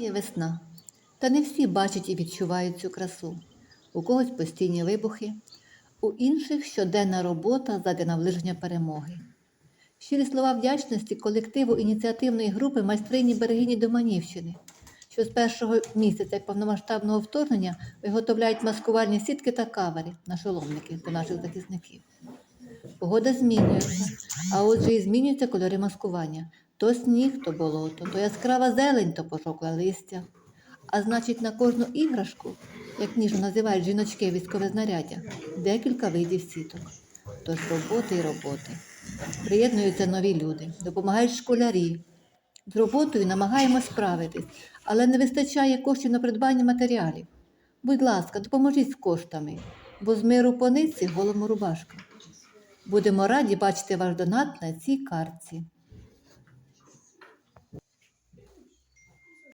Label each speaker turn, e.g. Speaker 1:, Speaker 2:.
Speaker 1: Є весна. Та не всі бачать і відчувають цю красу. У когось постійні вибухи, у інших щоденна робота задля наближення перемоги. Щирі слова вдячності колективу ініціативної групи майстрині берегині Доманівщини, що з першого місяця повномасштабного вторгнення виготовляють маскувальні сітки та кавери на шоломники для наших захисників. Погода змінюється, а отже і змінюються кольори маскування. То сніг, то болото, то яскрава зелень, то пожовкле листя. А значить, на кожну іграшку, як ніжно називають жіночки військове знаряддя, декілька видів сіток. Тож роботи й роботи. Приєднуються нові люди, допомагають школярі. З роботою намагаємось справитись, але не вистачає коштів на придбання матеріалів. Будь ласка, допоможіть з коштами, бо з миру по нитці голому рубашка. Будемо раді бачити ваш донат на цій картці.